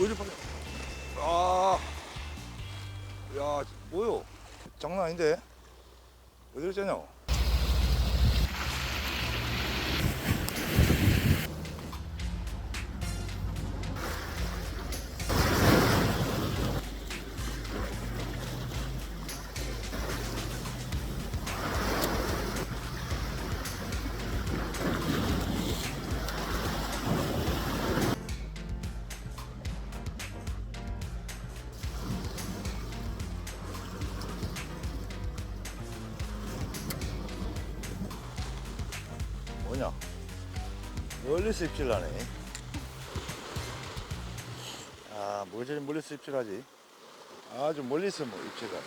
어디 봐. 아, 야, 뭐요? 장난 아닌데? 어디로 째냐? 뭐냐? 멀리서 입질하네. 아, 뭘 저리 멀리서 입질하지? 아주 멀리서 뭐 입질하네.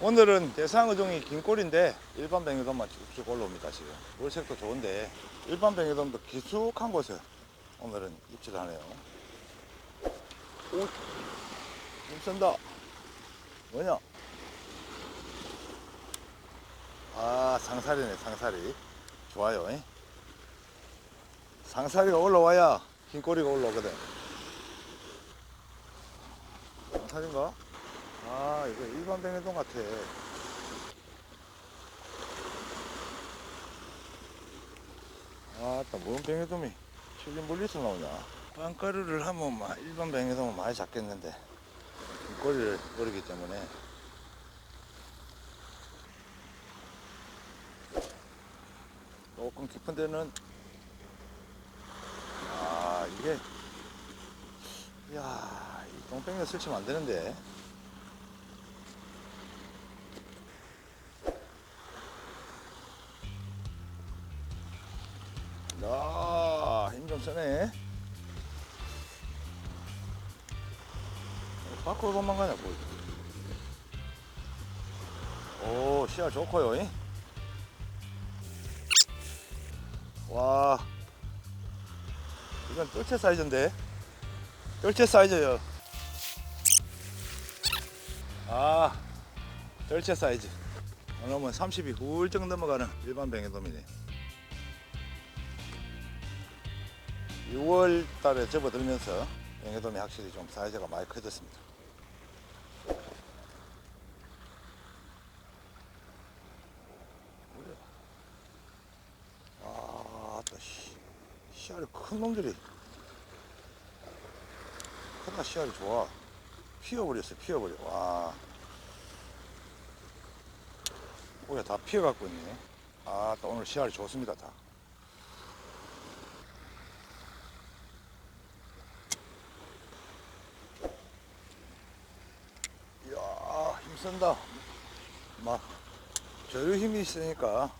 오늘은 대상어종이 긴 꼬리인데 일반 뱅에돔만 쭉쭉 올라옵니다 지금. 물색도 좋은데 일반 뱅에돔도 깊숙한 곳에 오늘은 입질하네요. 오, 힘 쓴다. 뭐냐? 아, 상사리네, 상사리. 좋아요. 잉? 상사리가 올라와야 긴 꼬리가 올라오거든. 상사리인가? 아, 이거 일반 뱅에돔 같아. 아, 따뭔 뱅에돔이 최근 물리서 나오냐? 빵가루를 하면 막 일반 뱅에돔은 많이 잡겠는데 긴 꼬리를 버리기 때문에 조금 깊은 데는? 아 이게 이야 이 똥뱅이가 설치면 안 되는데. 야힘 좀 세네. 어, 밖으로 도망가냐 뭐 오 시야 좋고요 잉? 와. 이건 뜰채 사이즈인데. 뜰채 사이즈요. 아 뜰채 사이즈. 오늘은 30이 훌쩍 넘어가는 일반 뱅에돔이네. 6월 달에 접어들면서 뱅에돔이 확실히 좀 사이즈가 많이 커졌습니다 아, 또 씨, 씨알이 큰 놈들이 크다 씨알이 좋아. 피어버렸어, 피어버려. 와, 뭐야 다 피어갖고 있네. 아, 또 오늘 씨알이 좋습니다, 다. 이야, 힘쓴다. 막 저리 힘이 있으니까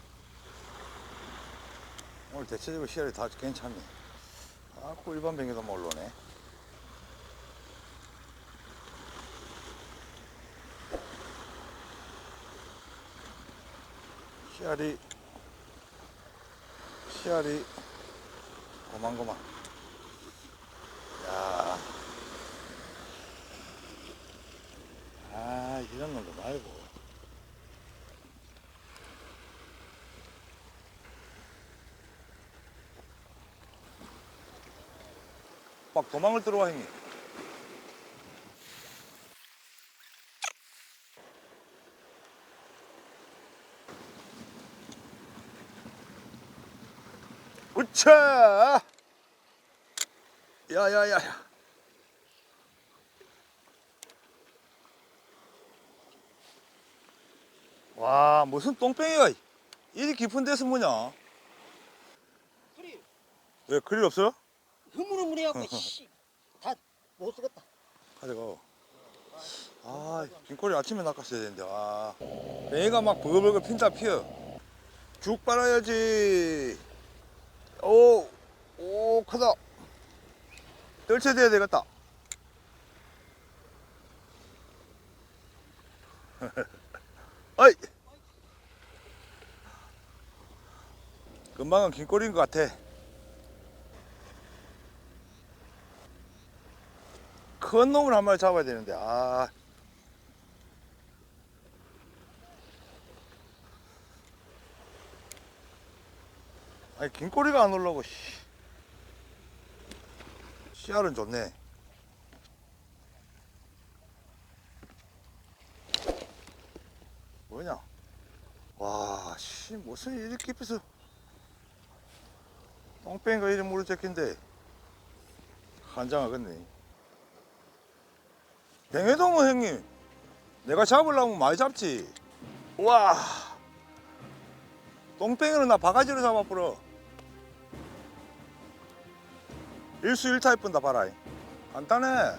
오늘 대체적으로 시야이 다 괜찮네. 아, 그 일반 병에도 몰로네. 씨알이, 씨알이, 고만고만. 야 아, 이런 놈도 말고. 막 도망을 들어와 형님. 우차! 야야야. 와 무슨 똥뱅이가 이리 깊은 데서 뭐냐? 왜 그릴 없어? 흐물흐물해갖고 씨, 다못 쓰겠다. 가져가. 아, 긴꼬리 아침에 낚았어야 되는데, 아. 뱅이가 막 버글버글 핀다 피어. 죽 빨아야지. 오, 오, 크다. 떨쳐대야 되겠다. 어이! 금방은 긴 꼬리인 것 같아. 큰 놈을 한 마리 잡아야 되는데 아. 아니 긴 꼬리가 안 올라오고 씨. 씨알은 좋네. 뭐냐? 와씨 무슨 일이 깊어서 똥배인가 이름 모를 새끼인데 한장하겠네. 뱅에동어 형님, 내가 잡으려면 많이 잡지. 와, 똥뺑이는 나 바가지로 잡아버려. 일수일타 이쁜다 봐라. 간단해.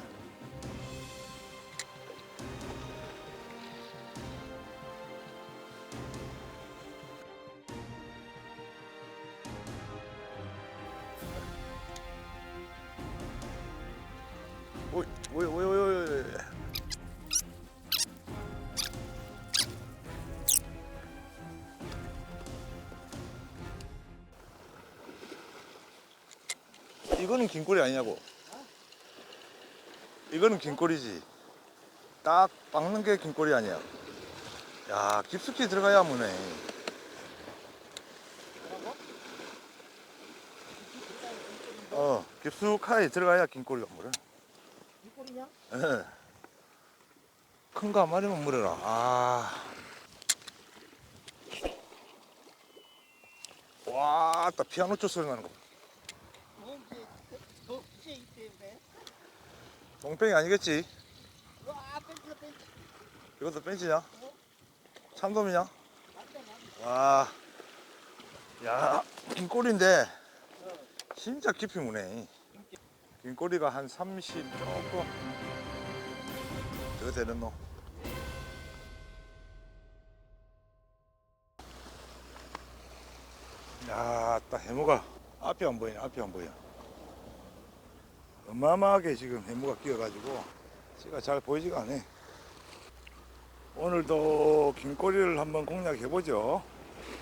오이, 오이, 오이. 이거는 긴 꼬리 아니냐고. 이거는 긴 꼬리지. 딱 박는 게 긴 꼬리 아니야. 야, 깊숙이 들어가야 무네. 어, 깊숙하게 들어가야 긴 꼬리가 물어. 이 꼴이냐? 예. 큰거 한 마리만 물어라. 아. 와, 딱 피아노 쪽 소리 나는 거. 뭐 이제 더 이제 이때인데. 동팽이 아니겠지? 이것도 벤치냐? 참돔이냐? 와. 야, 긴 꼬리인데 진짜 깊이 무네. 긴 꼬리가 한 30 조금 더 되는 놈. 야, 딱 해무가 앞이 안 보이네, 앞이 안 보여. 어마어마하게 지금 해무가 끼어가지고 씨가 잘 보이지가 않네. 오늘도 긴 꼬리를 한번 공략해보죠.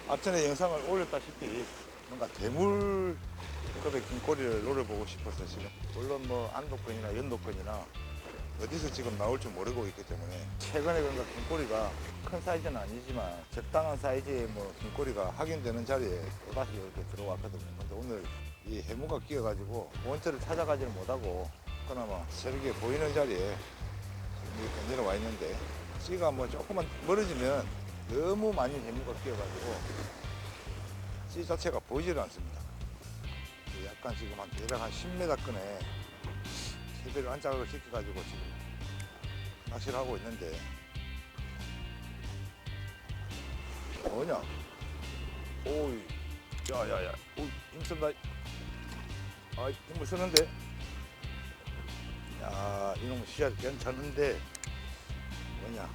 앞전에 영상을 올렸다시피 뭔가 대물급의 긴 꼬리를 노려보고 싶어서 지금 물론 뭐 안도권이나 연도권이나 어디서 지금 나올지 모르고 있기 때문에 최근에 그런가 긴 꼬리가 큰 사이즈는 아니지만 적당한 사이즈의 뭐 긴 꼬리가 확인되는 자리에 또다시 이렇게 들어왔거든요. 근데 오늘 이 해무가 끼어가지고 원체를 찾아가지를 못하고 그나마 새롭게 보이는 자리에 내려와 있는데 씨가 뭐 조금만 멀어지면 너무 많이 해무가 끼어가지고 씨 자체가 보이지를 않습니다. 약간 지금 한 대략 한 10m 끈에 세대를 안짝을 시켜가지고 지금 낚시를 하고 있는데 뭐냐? 오이, 야야야, 오 힘쓴다. 아 힘을 쓰는데. 야 이놈 씨앗 괜찮은데 뭐냐?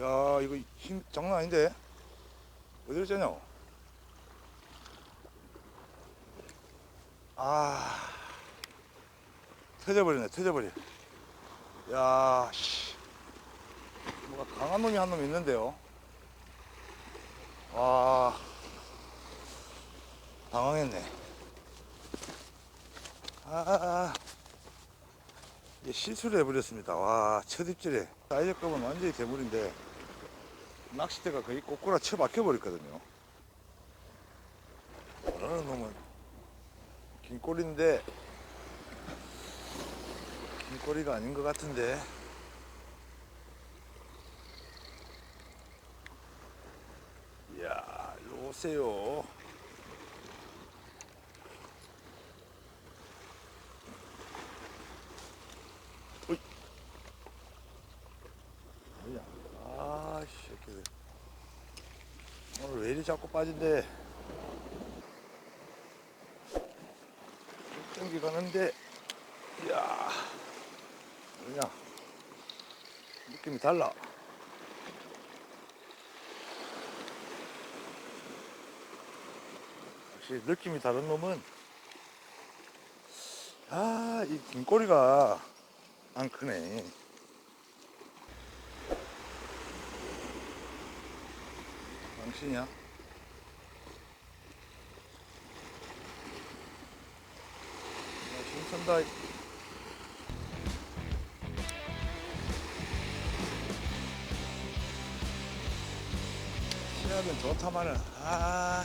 야, 이거 힘 장난 아닌데? 어디로 째냐? 아, 터져버리네, 터져버려. 야, 씨. 뭐가 강한 놈이 한 놈 있는데요. 와, 당황했네. 아, 아, 아. 이게 실수를 해버렸습니다. 와, 첫 입질에. 사이즈급은 완전히 대물인데, 낚싯대가 거의 꼬꾸라 쳐박혀 버렸거든요. 어느 놈은 긴 꼬리인데, 긴 꼬리가 아닌 것 같은데. 이야, 일로 오세요. 어이. 뭐야? 새끼들. 오늘 왜 이리 자꾸 빠진대? 땡기 가는데, 이야, 뭐냐? 느낌이 달라. 역시 느낌이 다른 놈은, 아, 이 긴꼬리가 안 크네. 신이야? 힘쓴다 시야는 좋다마는 아